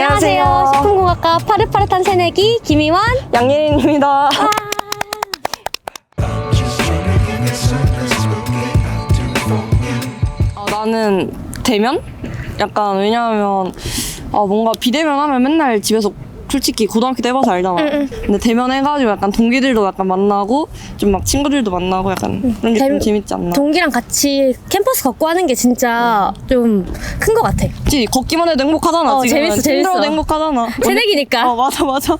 안녕하세요. 식품공학과 파릇파릇한 새내기 김희원. 양예린입니다. 아, 나는 대면? 약간 왜냐하면 아, 뭔가 비대면 하면 맨날 집에서 솔직히 고등학교 때 해봐서 알잖아. 근데 대면 해가지고 약간 동기들도 약간 만나고 좀 막 친구들도 만나고 약간 그런 게 좀 대- 재밌지 않나. 동기랑 같이 캠퍼스 걷고 하는 게 진짜 좀 큰 것 같아. 그치 걷기만 해도 행복하잖아. 어, 지금 재밌어, 재밌어. 힘들어도 행복하잖아. 새내기니까. 어 맞아 맞아.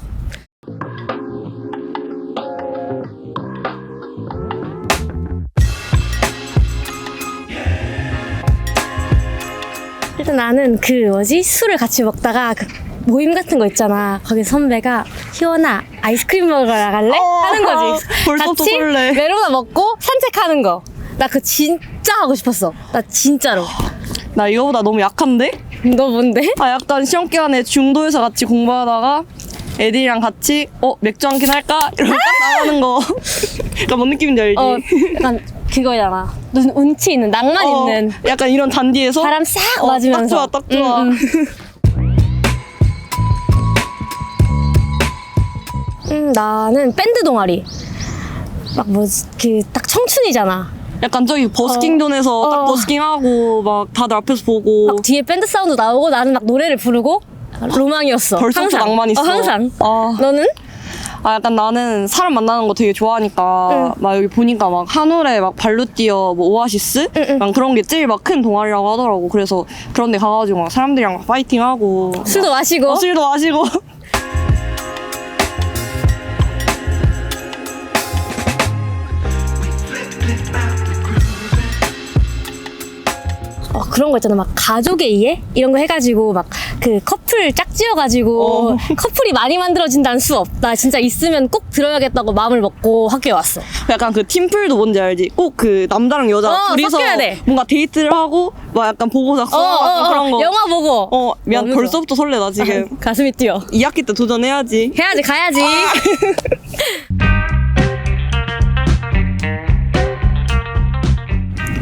일단 나는 그 뭐지 술을 같이 먹다가 그 모임 같은 거 있잖아. 거기 선배가 희원아 아이스크림 먹으러 나갈래? 어, 하는 거지. 벌써부터 같이 설레. 메로나 먹고 산책하는 거. 나 그거 진짜 하고 싶었어. 나 진짜로. 나 이거보다 너무 약한데? 너 뭔데? 아 약간 시험 기간에 중도에서 같이 공부하다가 애들이랑 같이 어 맥주 한 캔 할까 이러면 딱 나가는 거. 그러니까 뭔 느낌인지 알지? 어, 약간 그거잖아. 눈 운치 있는 낭만 어, 있는 약간 이런 잔디에서 바람 싹 어, 맞으면서. 딱 좋아 딱 좋아. 음, 음, 나는 밴드 동아리. 막 뭐지 그 딱 청춘이잖아. 약간 저기 버스킹 존에서 어. 딱 버스킹 하고 막 다들 앞에서 보고 막 뒤에 밴드 사운드 나오고 나는 막 노래를 부르고 로망이었어. 벌써부터 항상. 낭만 있어. 어, 항상. 아. 너는? 아 약간 나는 사람 만나는 거 되게 좋아하니까 막 여기 보니까 막 한올에 막 발루티어 뭐 오아시스 응, 응. 막 그런 게 제일 막 큰 동아리라고 하더라고 그래서 그런 데 가가지고 막 사람들이랑 막 파이팅하고 술도 마시고. 어, 술도 마시고 그런 거 있잖아. 막 가족의 이해? 이런 거 해가지고 막 그 커플 짝지어가지고 어. 커플이 많이 만들어진다는 수 없다. 진짜 있으면 꼭 들어야겠다고 마음을 먹고 학교에 왔어. 약간 그 팀플도 뭔지 알지? 꼭 그 남자랑 여자 어, 둘이서 섞여야 돼. 뭔가 데이트를 하고 막 약간 보고 어, 어, 어, 그런 거 영화 보고. 어 미안 너무 벌써부터 설레 나 지금 가슴이 뛰어. 2학기 때 도전해야지 해야지, 가야지.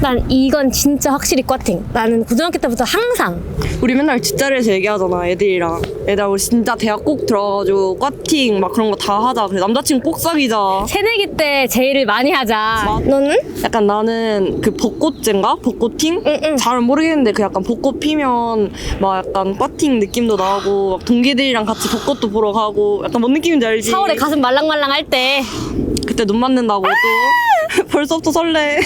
난 이건 진짜 확실히 꽈팅. 나는 고등학교 때부터 항상 우리 맨날 뒷자리에서 얘기하잖아 애들이랑 애들아 우리 진짜 대학 꼭 들어가가지고 꽈팅 막 그런 거 다 하자 그래 남자친구 꼭 사귀자 새내기 때 제의를 많이 하자. 너는? 약간 나는 그 벚꽃제인가? 벚꽃팅? 응, 응. 잘 모르겠는데 그 약간 벚꽃 피면 막 약간 꽈팅 느낌도 나고 막 동기들이랑 같이 벚꽃도 보러 가고 약간 뭔 느낌인지 알지? 4월에 가슴 말랑말랑 할 때. 그때 눈 맞는다고 또 벌써부터 설레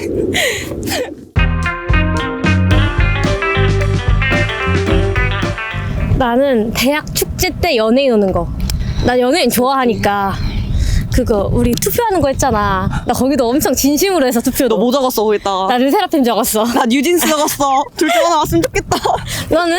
나는 대학 축제 때 연예인 오는 거. 나 연예인 좋아하니까. 그거 우리 투표하는 거 했잖아. 나 거기도 엄청 진심으로 해서 투표도. 너뭐 적었어 거기다가 나 르세라핌 적었어. 나 뉴진스 적었어 둘중 하나 왔으면 좋겠다 너는?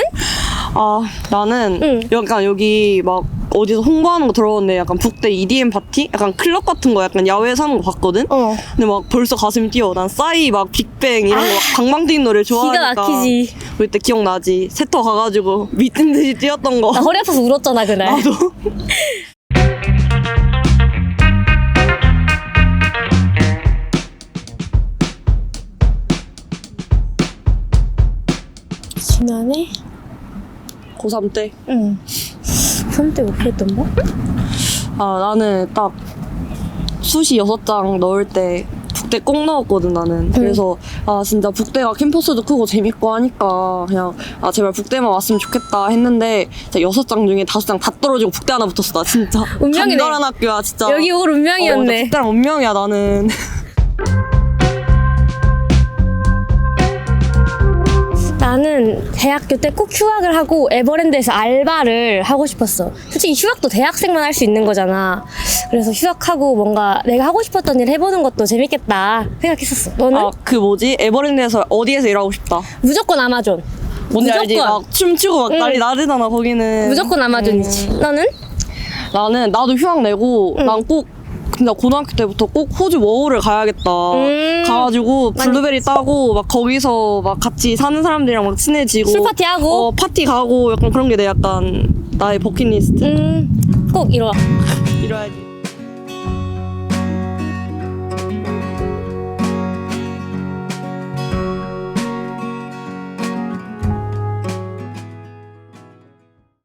아 나는 응. 약간 여기 막 어디서 홍보하는 거 들어오는데 약간 북대 EDM 파티? 약간 클럽 같은 거 약간 야외에서 하는 거 봤거든? 어. 근데 막 벌써 가슴이 뛰어. 난 싸이 막 빅뱅 이런 거 막 방방 뛰는 노래 좋아하니까. 아, 기가 막히지. 그때 기억나지? 세터 가가지고 미친 듯이 뛰었던 거. 나 허리 아파서 울었잖아 그날. 나도. 지난해? 고3 때. 응. 선때 못 했던 거? 아 나는 딱 수시 여섯 장 넣을 때 북대 꼭 넣었거든 나는 그래서 아 진짜 북대가 캠퍼스도 크고 재밌고 하니까 그냥 아 제발 북대만 왔으면 좋겠다 했는데 진짜 여섯 장 중에 다섯 장 다 떨어지고 북대 하나 붙었어 나 진짜 운명이네. 간절한 학교야 진짜 여기 올 어, 진짜 운명이었네. 북대랑 운명이야 나는 나는 대학교 때 꼭 휴학을 하고 에버랜드에서 알바를 하고 싶었어. 솔직히 휴학도 대학생만 할 수 있는 거잖아. 그래서 휴학하고 뭔가 내가 하고 싶었던 일 해보는 것도 재밌겠다 생각했었어. 너는? 아 그 뭐지 에버랜드에서 어디에서 일하고 싶다 무조건 아마존. 뭔지 알지 무조건. 막 춤추고 막 응. 난리 나르잖아 거기는 무조건 아마존이지. 너는? 나는 나도 휴학 내고 난꼭 진짜 고등학교 때부터 꼭 호주 워홀을 가야겠다. 음. 가가지고 블루베리 따고 막 거기서 막 같이 사는 사람들이랑 막 친해지고 술 파티 하고? 어 파티 가고 약간 그런 게 내 약간 나의 버킷리스트 음, 꼭 이뤄. 이뤄야지.